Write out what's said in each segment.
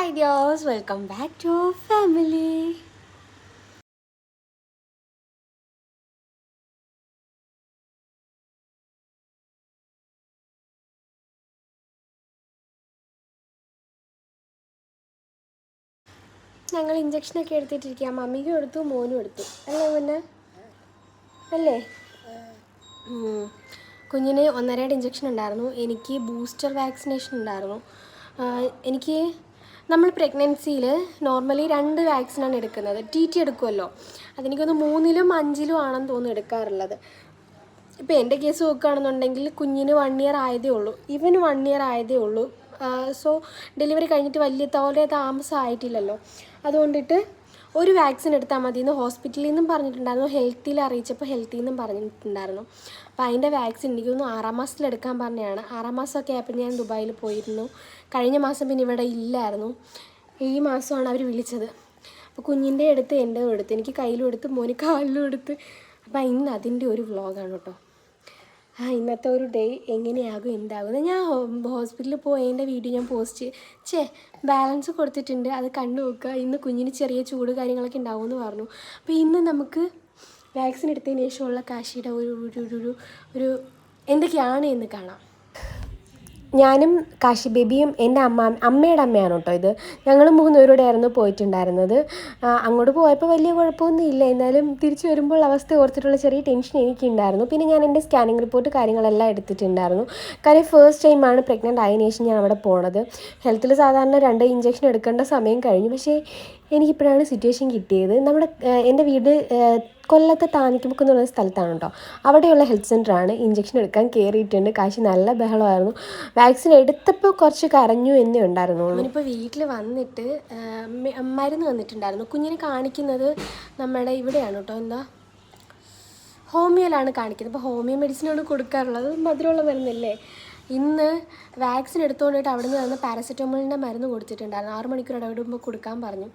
Hi ഡിയോസ് welcome back to family ഞങ്ങൾ ഇഞ്ചക്ഷനൊക്കെ എടുത്തിട്ടിരിക്കുക മമ്മിക്കും എടുത്തു മോനും എടുത്തു. അല്ലേ പിന്നെ? അല്ലേ. കുഞ്ഞിന് ഒന്നരയുടെ ഇഞ്ചക്ഷൻ ഉണ്ടായിരുന്നു. എനിക്ക് ബൂസ്റ്റർ വാക്സിനേഷൻ ഉണ്ടായിരുന്നു. എനിക്ക് നമ്മൾ പ്രഗ്നൻസിയിൽ നോർമലി രണ്ട് വാക്സിനാണ് എടുക്കുന്നത്. ടി ടി എടുക്കുമല്ലോ അതെനിക്കൊന്ന് മൂന്നിലും അഞ്ചിലും ആണെന്ന് തോന്നുന്നു എടുക്കാറുള്ളത്. ഇപ്പോൾ എന്റെ കേസ് നോക്കുകയാണെന്നുണ്ടെങ്കിൽ കുഞ്ഞിന് വൺ ഇയർ ആയതേ ഉള്ളൂ. ഇവന് വൺ ഇയർ ആയതേ ഉള്ളൂ. സോ ഡെലിവറി കഴിഞ്ഞിട്ട് വലിയ തോലെ താമസമായിട്ടില്ലല്ലോ അതുകൊണ്ടിട്ട് ഒരു വാക്സിൻ എടുത്താൽ മതി എന്ന് ഹോസ്പിറ്റലിൽ നിന്നും പറഞ്ഞിട്ടുണ്ടായിരുന്നു. ഹെൽത്തിൽ അറിയിച്ചപ്പോൾ ഹെൽത്തിൽ നിന്നും പറഞ്ഞിട്ടുണ്ടായിരുന്നു. അപ്പോൾ അതിന്റെ വാക്സിൻ എനിക്ക് തോന്നുന്നു ആറാം മാസത്തിൽ എടുക്കാൻ പറഞ്ഞതാണ്. ആറാം മാസമൊക്കെ ആയപ്പോൾ ഞാൻ ദുബായിൽ പോയിരുന്നു. കഴിഞ്ഞ മാസം പിന്നെ ഇവിടെ ഇല്ലായിരുന്നു. ഈ മാസമാണ് അവർ വിളിച്ചത്. അപ്പോൾ കുഞ്ഞിന്റെ എടുത്ത് എന്റെ എടുത്ത് എനിക്ക് കയ്യിലും എടുത്ത് മോന് കാലിലും എടുത്ത്. അപ്പോൾ ഇന്ന് അതിന്റെ ഒരു വ്ളോഗാണ് കേട്ടോ. ഇന്നത്തെ ഒരു ഡേ എങ്ങനെയാകും എന്താകും. ഞാൻ ഹോസ്പിറ്റലിൽ പോയതിന്റെ വീഡിയോ ഞാൻ പോസ്റ്റ് ചേ ബാലൻസ് കൊടുത്തിട്ടുണ്ട്. അത് കണ്ടു നോക്കുക. ഇന്ന് കുഞ്ഞിന് ചെറിയ ചൂട് കാര്യങ്ങളൊക്കെ ഉണ്ടാവുമെന്ന് പറഞ്ഞു. അപ്പോൾ ഇന്ന് നമുക്ക് വാക്സിൻ എടുത്തതിന് ശേഷമുള്ള കാശിയുടെ ഒരു ഒരു ഒരു എന്തൊക്കെയാണ് എന്ന് കാണാം. ഞാനും കാശി ബേബിയും എന്റെ അമ്മ അമ്മയുടെ അമ്മയാണ് കേട്ടോ ഇത്. ഞങ്ങൾ മൂന്നുപേരോടെയായിരുന്നു പോയിട്ടുണ്ടായിരുന്നത്. അങ്ങോട്ട് പോയപ്പോൾ വലിയ കുഴപ്പമൊന്നും ഇല്ല. എന്നാലും തിരിച്ചു വരുമ്പോൾ അവസ്ഥ ഓർത്തിട്ടുള്ള ചെറിയ ടെൻഷൻ എനിക്കുണ്ടായിരുന്നു. പിന്നെ ഞാൻ എന്റെ സ്കാനിങ് റിപ്പോർട്ട് കാര്യങ്ങളെല്ലാം എടുത്തിട്ടുണ്ടായിരുന്നു. കാര്യം ഫസ്റ്റ് ടൈമാണ് പ്രഗ്നന്റ് ആയതിനു ശേഷം ഞാൻ അവിടെ പോണത്. ഹെൽത്തിൽ സാധാരണ രണ്ട് ഇഞ്ചക്ഷൻ എടുക്കേണ്ട സമയം കഴിഞ്ഞു. പക്ഷേ എനിക്കിപ്പോഴാണ് സിറ്റുവേഷൻ കിട്ടിയത്. നമ്മുടെ എന്റെ വീട് കൊല്ലത്തെ താനിക്കുമുക്ക് എന്നുള്ള സ്ഥലത്താണ് കേട്ടോ അവിടെയുള്ള ഹെൽത്ത് സെന്ററാണ് ഇഞ്ചക്ഷൻ എടുക്കാൻ കയറിയിട്ടുണ്ട് കാശി നല്ല ബഹളമായിരുന്നു. വാക്സിൻ എടുത്തപ്പോൾ കുറച്ച് കരഞ്ഞു എന്നേ ഉണ്ടായിരുന്നുള്ളൂ. ഇപ്പോൾ വീട്ടിൽ വന്നിട്ട് മരുന്ന് വന്നിട്ടുണ്ടായിരുന്നു കുഞ്ഞിനെ കാണിക്കുന്നത് നമ്മുടെ ഇവിടെയാണ് കേട്ടോ എന്താ? ഹോമിയോയിലാണ് കാണിക്കുന്നത്. അപ്പോൾ ഹോമിയോ മെഡിസിനാണ് കൊടുക്കാറുള്ളത്. മധുരമുള്ള മരുന്നല്ലേ? ഇന്ന് വാക്സിൻ എടുത്തുകൊണ്ടിട്ട് അവിടെ നിന്ന് തന്ന പാരസെറ്റമോളിന്റെ മരുന്ന് കൊടുത്തിട്ടുണ്ടായിരുന്നു. ആറ് മണിക്കൂർ ഇടവിടുമ്പോൾ കൊടുക്കാൻ പറഞ്ഞു.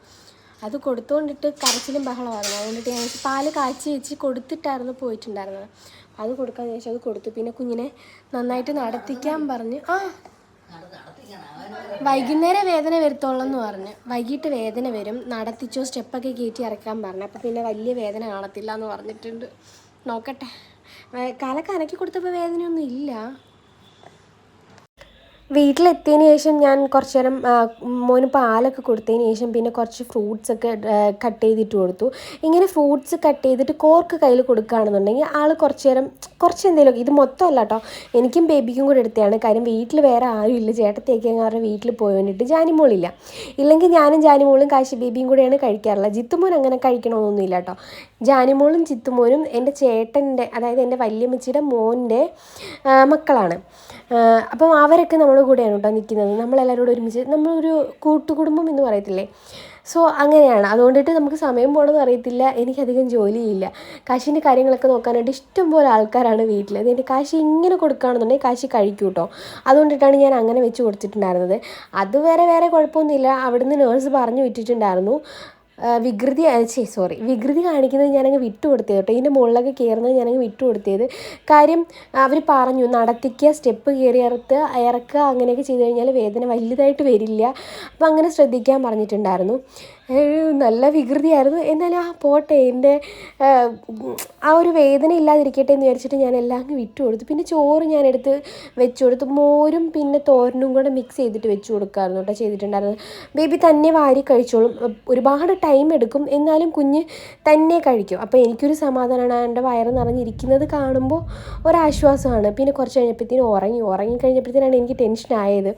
അത് കൊടുത്തുകൊണ്ടിട്ട് കരച്ചിലും ബഹളമായിരുന്നു അതുകൊണ്ടിട്ട് ഞാൻ പാൽ കാച്ചി വെച്ച് കൊടുത്തിട്ടായിരുന്നു പോയിട്ടുണ്ടായിരുന്നത്. അത് കൊടുക്കാൻ ചോദിച്ചു അത് കൊടുത്തു. പിന്നെ കുഞ്ഞിനെ നന്നായിട്ട് നടത്തിക്കാൻ പറഞ്ഞു. ആ വൈകുന്നേരം വേദന വരുത്തോളെന്ന് പറഞ്ഞു. വൈകിട്ട് വേദന വരും. നടത്തിച്ചോ സ്റ്റെപ്പൊക്കെ കയറ്റി ഇറക്കാൻ പറഞ്ഞു. അപ്പോൾ പിന്നെ വലിയ വേദന കാണത്തില്ല എന്ന് പറഞ്ഞിട്ടുണ്ട്. നോക്കട്ടെ. കാലൊക്കെ അനക്കി കൊടുത്തപ്പോൾ വേദനയൊന്നും ഇല്ല. വീട്ടിലെത്തിയതിന് ശേഷം ഞാൻ കുറച്ച് നേരം മോന് പാലൊക്കെ കൊടുത്തതിന് ശേഷം പിന്നെ കുറച്ച് ഫ്രൂട്ട്സ് ഒക്കെ കട്ട് ചെയ്തിട്ട് കൊടുത്തു. ഇങ്ങനെ ഫ്രൂട്ട്സ് കട്ട് ചെയ്തിട്ട് കോർക്ക് കയ്യിൽ കൊടുക്കുകയാണെന്നുണ്ടെങ്കിൽ ആൾ കുറച്ച് നേരം കുറച്ച് എന്തെങ്കിലും ഇത് മൊത്തമല്ല കേട്ടോ എനിക്കും ബേബിക്കും കൂടെ എടുത്തതാണ്. കാര്യം വീട്ടിൽ വേറെ ആരും ഇല്ല. ചേട്ടത്തേക്ക് അവരുടെ വീട്ടിൽ പോയി വേണ്ടിയിട്ട് ജാനിമോളില്ല. ഇല്ലെങ്കിൽ ഞാനും ജാനിമോളും കാശി ബേബിയും കൂടെയാണ് കഴിക്കാറുള്ളത്. ജിത്തുമോൻ അങ്ങനെ കഴിക്കണമെന്നൊന്നുമില്ല കേട്ടോ ജാനിമോളും ചിത്തുമോനും എന്റെ ചേട്ടന്റെ അതായത് എന്റെ വല്യമ്മച്ചിയുടെ മോന്റെ മക്കളാണ്. അപ്പം അവരൊക്കെ നമ്മുടെ കൂടെയാണ് കേട്ടോ നിൽക്കുന്നത്. നമ്മളെല്ലാവരും കൂടെ ഒരുമിച്ച് നമ്മളൊരു കൂട്ടുകുടുംബം എന്ന് പറയത്തില്ലേ? സോ അങ്ങനെയാണ്. അതുകൊണ്ടിട്ട് നമുക്ക് സമയം പോകണമെന്ന് അറിയത്തില്ല. എനിക്കധികം ജോലിയില്ല. കാശിന്റെ കാര്യങ്ങളൊക്കെ നോക്കാനായിട്ട് ഇഷ്ടംപോലെ ആൾക്കാരാണ് വീട്ടിൽ അതിന്റെ കാശി ഇങ്ങനെ കൊടുക്കുകയാണെന്നുണ്ടെങ്കിൽ കാശി കഴിക്കും കേട്ടോ. അതുകൊണ്ടിട്ടാണ് ഞാൻ അങ്ങനെ വെച്ച് കൊടുത്തിട്ടുണ്ടായിരുന്നത്. അത് വേറെ കുഴപ്പമൊന്നുമില്ല. അവിടുന്ന് നേഴ്സ് പറഞ്ഞു വിട്ടിട്ടുണ്ടായിരുന്നു. ആ, വികൃതി ചേ സോറി വികൃതി കാണിക്കുന്നത് ഞാനങ്ങ് വിട്ടു കൊടുത്തത് കേട്ടോ. ഇതിന്റെ മുകളിലൊക്കെ കയറുന്നത് ഞാനങ്ങ് വിട്ടു കൊടുത്തത്. കാര്യം അവർ പറഞ്ഞു നടത്തിക്കുക സ്റ്റെപ്പ് കയറി ഇറത്ത് ഇറക്കുക അങ്ങനെയൊക്കെ ചെയ്ത് കഴിഞ്ഞാൽ വേദന വലുതായിട്ട് വരില്ല. അപ്പം അങ്ങനെ ശ്രദ്ധിക്കാൻ പറഞ്ഞിട്ടുണ്ടായിരുന്നു. നല്ല വികൃതിയായിരുന്നു. എന്നാലും ആ പോട്ടെ എന്റെ ആ, ഒരു വേദന ഇല്ലാതിരിക്കട്ടെ എന്ന് വിചാരിച്ചിട്ട് ഞാൻ എല്ലാം അങ്ങ് വിട്ടു കൊടുത്തു. പിന്നെ ചോറ് ഞാൻ എടുത്ത് വെച്ചു കൊടുത്തു. മോരും പിന്നെ തോരനും കൂടെ മിക്സ് ചെയ്തിട്ട് വെച്ചു കൊടുക്കാമായിരുന്നു കേട്ടോ ചെയ്തിട്ടുണ്ടായിരുന്നത്. ബേബി തന്നെ വാരി കഴിച്ചോളും. ഒരുപാട് ടൈം എടുക്കും. എന്നാലും കുഞ്ഞ് തന്നെ കഴിക്കും. അപ്പോൾ എനിക്കൊരു സമാധാനമാണ് എന്റെ വയറ് നിറഞ്ഞിരിക്കുന്നത് കാണുമ്പോൾ ഒരാശ്വാസമാണ്. പിന്നെ കുറച്ച് കഴിഞ്ഞപ്പോഴത്തേനും ഉറങ്ങി. ഉറങ്ങി കഴിഞ്ഞപ്പോഴത്തേനാണ് എനിക്ക് ടെൻഷനായത്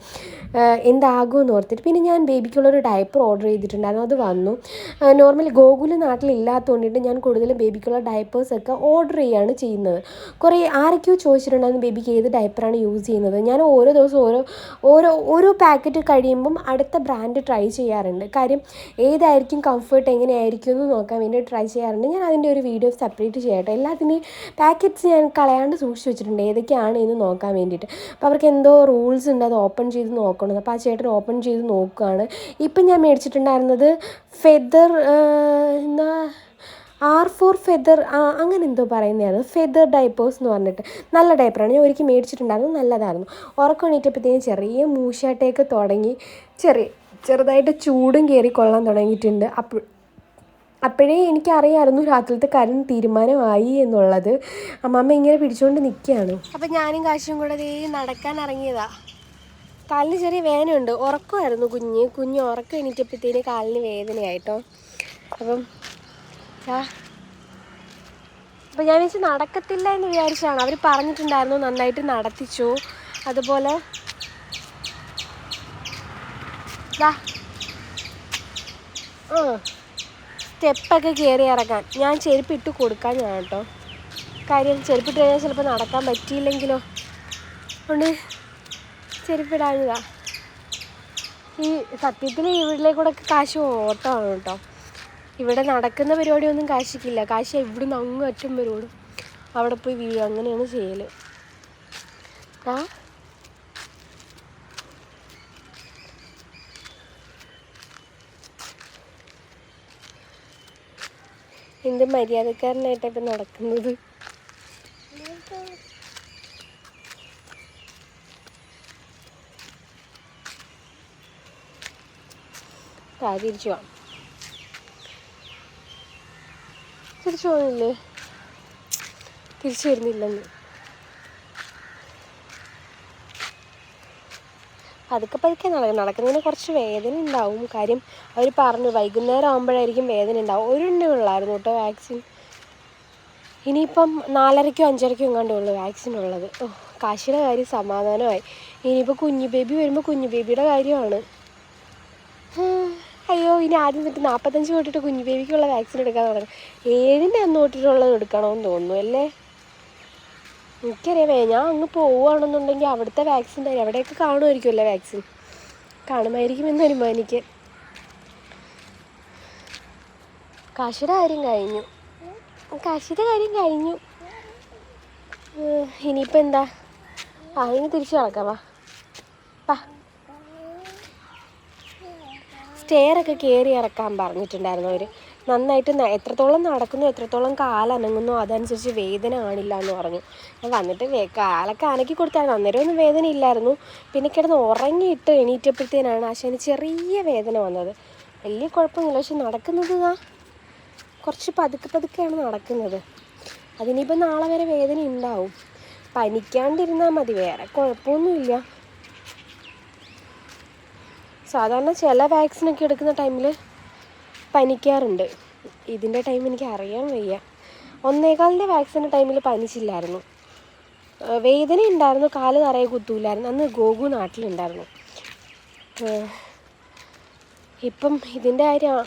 എന്താകുമെന്ന് ഓർത്തിട്ട്. പിന്നെ ഞാൻ ബേബിക്കുള്ളൊരു ഡയപ്പർ ഓർഡർ ചെയ്തിട്ടുണ്ടായിരുന്നു. അത് വന്നു. നോർമലി ഗോകുൽ നാട്ടിലില്ലാത്തതുകൊണ്ടിട്ട് ഞാൻ കൂടുതലും ബേബിക്കുള്ള ഡയപ്പേഴ്സൊക്കെ ഓർഡർ ചെയ്യുകയാണ് ചെയ്യുന്നത്. കുറേ ആരൊക്കെയോ ചോദിച്ചിട്ടുണ്ടായിരുന്നു ബേബിക്ക് ഏത് ഡയപ്പറാണ് യൂസ് ചെയ്യുന്നത്. ഞാൻ ഓരോ ദിവസം ഓരോ ഓരോ ഓരോ പാക്കറ്റ് കഴിയുമ്പം അടുത്ത ബ്രാൻഡ് ട്രൈ ചെയ്യാറുണ്ട്. കാര്യം ഏതായിരിക്കും കംഫർട്ട് എങ്ങനെയായിരിക്കും എന്ന് നോക്കാൻ വേണ്ടി ട്രൈ ചെയ്യാറുണ്ട്. ഞാൻ അതിന്റെ ഒരു വീഡിയോ സെപ്പറേറ്റ് ചെയ്യട്ടെ. എല്ലാത്തിന്റെയും പാക്കറ്റ്സ് ഞാൻ കളയാണ്ട് സൂക്ഷിച്ച് വെച്ചിട്ടുണ്ട് ഏതൊക്കെയാണ് എന്ന് നോക്കാൻ വേണ്ടിയിട്ട്. അപ്പോൾ അവർക്ക് എന്തോ റൂൾസ് ഉണ്ട് അത് ഓപ്പൺ ചെയ്ത് നോക്കണം. അപ്പോൾ ആ ചേട്ടൻ ഓപ്പൺ ചെയ്ത് നോക്കുകയാണ്. ഇപ്പം ഞാൻ മേടിച്ചിട്ടുണ്ടായിരുന്നത് ഫെദർ എന്താ ആർ ഫോർ ഫെദർ അങ്ങനെ എന്തോ പറയുന്നതാണ്. ഫെദർ ഡൈപ്പേഴ്സ് എന്ന് പറഞ്ഞിട്ട്. നല്ല ഡൈപ്പറാണ് ഞാൻ ഒരിക്കൽ മേടിച്ചിട്ടുണ്ടായിരുന്നു. നല്ലതായിരുന്നു. ഉറക്കം എണീറ്റപ്പോഴത്തേക്കും ചെറിയ മൂശാട്ടയൊക്കെ തുടങ്ങി ചെറിയ ചെറുതായിട്ട് ചൂടും കയറി കൊള്ളാൻ തുടങ്ങിയിട്ടുണ്ട്. അപ്പോൾ അപ്പോഴേ എനിക്കറിയായിരുന്നു രാത്രിയിലത്തെ കാര്യം തീരുമാനമായി എന്നുള്ളത്. അമ്മമ്മ ഇങ്ങനെ പിടിച്ചുകൊണ്ട് നിൽക്കുകയാണ് അപ്പം ഞാനും കാശും കൂടെ നടക്കാൻ ഇറങ്ങിയതാ. കാലിന് ചെറിയ വേദനയുണ്ട്. ഉറക്കമായിരുന്നു കുഞ്ഞ്. കുഞ്ഞ് ഉറക്കം എണീറ്റപ്പോഴത്തേന് കാലിന് വേദനയായിട്ടോ. അപ്പം അപ്പം ഞാൻ വെച്ച് നടക്കത്തില്ല എന്ന് വിചാരിച്ചാണ് അവർ പറഞ്ഞിട്ടുണ്ടായിരുന്നു നന്നായിട്ട് നടത്തിച്ചു. അതുപോലെ ആ. സ്റ്റെപ്പൊക്കെ കയറി ഇറങ്ങാൻ. ഞാൻ ചെരുപ്പിട്ട് കൊടുക്കാൻ ഞാൻ കേട്ടോ. കാര്യം ചെരുപ്പിട്ട് കഴിഞ്ഞാൽ ചിലപ്പോൾ നടക്കാൻ പറ്റിയില്ലെങ്കിലോ. അതുകൊണ്ട് ചെരുപ്പിടാഞ്ഞതാ. ഈ സത്യത്തിൽ ഇവിടിലേക്കൂടെ കാശ് ഓട്ടമാണ് കേട്ടോ. ഇവിടെ നടക്കുന്ന പരിപാടിയൊന്നും കാശിക്കില്ല. കാശ് ഇവിടുന്ന് അങ്ങ് അറ്റം വരുള്ളൂ അവിടെ പോയി വീഴും അങ്ങനെയാണ് ചെയ്യൽ ആ? എന്ത് മര്യാദക്കാരനായിട്ടൊക്കെ നടക്കുന്നത്? ആ തിരിച്ചു പോവാം തിരിച്ചു പോകുന്നില്ലേ തിരിച്ചു വരുന്നില്ലെന്ന് പതുക്കെ പതുക്കെ നടക്കും നടക്കുന്നതിന് കുറച്ച് വേദന ഉണ്ടാവും. കാര്യം അവർ പറഞ്ഞു വൈകുന്നേരം ആകുമ്പോഴായിരിക്കും വേദന ഉണ്ടാവും. ഒരെണ്ണേ ഉള്ളായിരുന്നു കേട്ടോ വാക്സിൻ. ഇനിയിപ്പം നാലരയ്ക്കോ അഞ്ചരയ്ക്കോ എങ്ങാണ്ടേ ഉള്ളൂ വാക്സിൻ ഉള്ളത്. ഓ കാശിയുടെ കാര്യം സമാധാനമായി. ഇനിയിപ്പോൾ കുഞ്ഞു ബേബി വരുമ്പോൾ കുഞ്ഞു ബേബിയുടെ കാര്യമാണ്. ഇനി ആദ്യം തൊട്ട് നാൽപ്പത്തഞ്ച് തൊട്ടിട്ട് കുഞ്ഞു ബേബിക്കുള്ള വാക്സിൻ എടുക്കാൻ തുടങ്ങി. ഏഴിന്റെ അന്ന് തൊട്ടിട്ടുള്ളത് എടുക്കണമെന്ന് തോന്നുന്നു അല്ലേ? എനിക്കറിയാമേ ഞാൻ അങ്ങ് പോവുകയാണെന്നുണ്ടെങ്കിൽ അവിടുത്തെ വാക്സിൻ തരും അവിടെയൊക്കെ കാണുമായിരിക്കുമല്ലേ വാക്സിൻ? കാണുമായിരിക്കുമെന്ന് അനുമാനിക്ക്. കാശിയുടെ കാര്യം കഴിഞ്ഞു. കാശിയുടെ കാര്യം കഴിഞ്ഞു. ഇനിയിപ്പോൾ എന്താ? ഇനി തിരിച്ചു നടക്കാം വാ. സ്റ്റെയറൊക്കെ കയറി ഇറക്കാൻ പറഞ്ഞിട്ടുണ്ടായിരുന്നു അവർ നന്നായിട്ട് എത്രത്തോളം നടക്കുന്നു എത്രത്തോളം കാലനങ്ങുന്നു അതനുസരിച്ച് വേദന കാണില്ല എന്ന് പറഞ്ഞു. വന്നിട്ട് കാലൊക്കെ അനക്കി കൊടുത്തായിരുന്നു. അന്നേരം ഒന്നും വേദന ഇല്ലായിരുന്നു. പിന്നെ കിടന്ന് ഉറങ്ങിയിട്ട് എണീറ്റപ്പോഴത്തേനാണ് ആശാന് ചെറിയ വേദന വന്നത്. വലിയ കുഴപ്പമൊന്നുമില്ല. പക്ഷെ നടക്കുന്നത് ആ കുറച്ച് പതുക്കെ പതുക്കെയാണ് നടക്കുന്നത്. അതിനിപ്പോൾ നാളെ വരെ വേദന ഉണ്ടാവും. പനിക്കാണ്ടിരുന്നാൽ മതി. വേറെ കുഴപ്പമൊന്നുമില്ല. സാധാരണ ചില വാക്സിനൊക്കെ എടുക്കുന്ന ടൈമിൽ പനിക്കാറുണ്ട്. ഇതിന്റെ ടൈം എനിക്ക് അറിയാൻ വയ്യ. ഒന്നേകാലിന്റെ വാക്സിന്റെ ടൈമിൽ പനിച്ചില്ലായിരുന്നു. വേദന ഉണ്ടായിരുന്നു കാൽ നിറയെ കുത്തൂലായിരുന്നു. അന്ന് ഗോകു നാട്ടിലുണ്ടായിരുന്നു. ഇപ്പം ഇതിന്റെ കാര്യമാണ്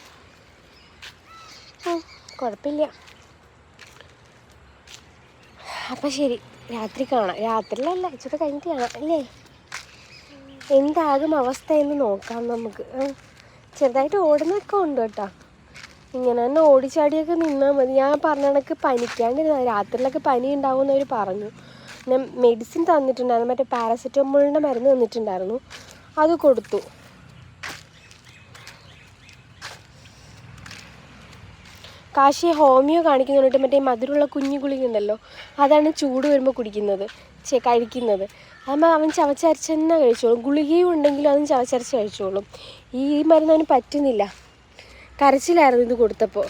കുഴപ്പമില്ല. അപ്പം ശരി രാത്രി കാണാം. രാത്രിയിലല്ല ഇച്ചിരി കഴിഞ്ഞിട്ട് കാണാം. അല്ലേ? എന്താകും അവസ്ഥ എന്ന് നോക്കാം നമുക്ക്. ചെറുതായിട്ട് ഓടുന്നൊക്കെ ഉണ്ട് കേട്ടോ. ഇങ്ങനെ തന്നെ ഓടിച്ചാടിയൊക്കെ നിന്നാൽ മതി. ഞാൻ പറഞ്ഞ കണക്ക് പനിക്കാണ്ടിരുന്ന രാത്രിയിലൊക്കെ പനി ഉണ്ടാവുമെന്ന് അവർ പറഞ്ഞു. പിന്നെ മെഡിസിൻ തന്നിട്ടുണ്ടായിരുന്നു. മറ്റേ പാരസെറ്റമോളിന്റെ മരുന്ന് തന്നിട്ടുണ്ടായിരുന്നു. അത് കൊടുത്തു. കാശി ഹോമിയോ കാണിക്കുന്നുണ്ട്. മറ്റേ മധുരമുള്ള കുഞ്ഞു ഗുളിക ഉണ്ടല്ലോ. അതാണ് ചൂട് വരുമ്പോൾ കുടിക്കുന്നത്. ചെ കഴിക്കുന്നത്. അതാകുമ്പോൾ അവൻ ചവച്ചരച്ച് തന്നെ കഴിച്ചോളും. ഗുളികയും ഉണ്ടെങ്കിലും അവൻ ചവച്ചരച്ച് കഴിച്ചോളും. ഈ മരുന്ന് അവന് പറ്റുന്നില്ല. കരച്ചിലായിരുന്നു ഇത് കൊടുത്തപ്പോൾ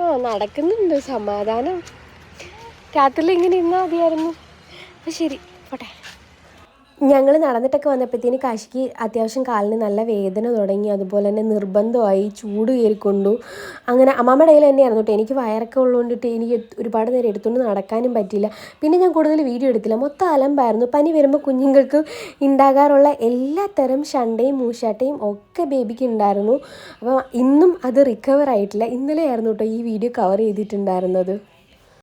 ആ നടക്കുന്നുണ്ട് സമാധാനം. രാത്രിയിൽ ഇങ്ങനെ ഇന്നാ മതിയായിരുന്നു. അപ്പം ശരി. ഞങ്ങൾ നടന്നിട്ടൊക്കെ വന്നപ്പോഴത്തേന് കാശിക്ക് അത്യാവശ്യം കാലിന് നല്ല വേദന തുടങ്ങി അതുപോലെ തന്നെ നിർബന്ധമായി ചൂട് കയറിക്കൊണ്ടു. അങ്ങനെ അമ്മാമ്മയുടെ കയ്യിൽ തന്നെയായിരുന്നു കേട്ടോ. എനിക്ക് വയറൊക്കെ ഉള്ളതുകൊണ്ടിട്ട് എനിക്ക് ഒരുപാട് നേരം എടുത്തുകൊണ്ട് നടക്കാനും പറ്റില്ല പിന്നെ ഞാൻ കൂടുതൽ വീഡിയോ എടുത്തില്ല. മൊത്തം അലമ്പായിരുന്നു. പനി വരുമ്പോൾ കുഞ്ഞുങ്ങൾക്ക് ഉണ്ടാകാറുള്ള എല്ലാ തരം ഷണ്ടയും മൂശാട്ടയും ഒക്കെ ബേബിക്ക് ഉണ്ടായിരുന്നു. അപ്പോൾ ഇന്നും അത് റിക്കവർ ആയിട്ടില്ല. ഇന്നലെയായിരുന്നു കേട്ടോ ഈ വീഡിയോ കവർ ചെയ്തിട്ടുണ്ടായിരുന്നത്.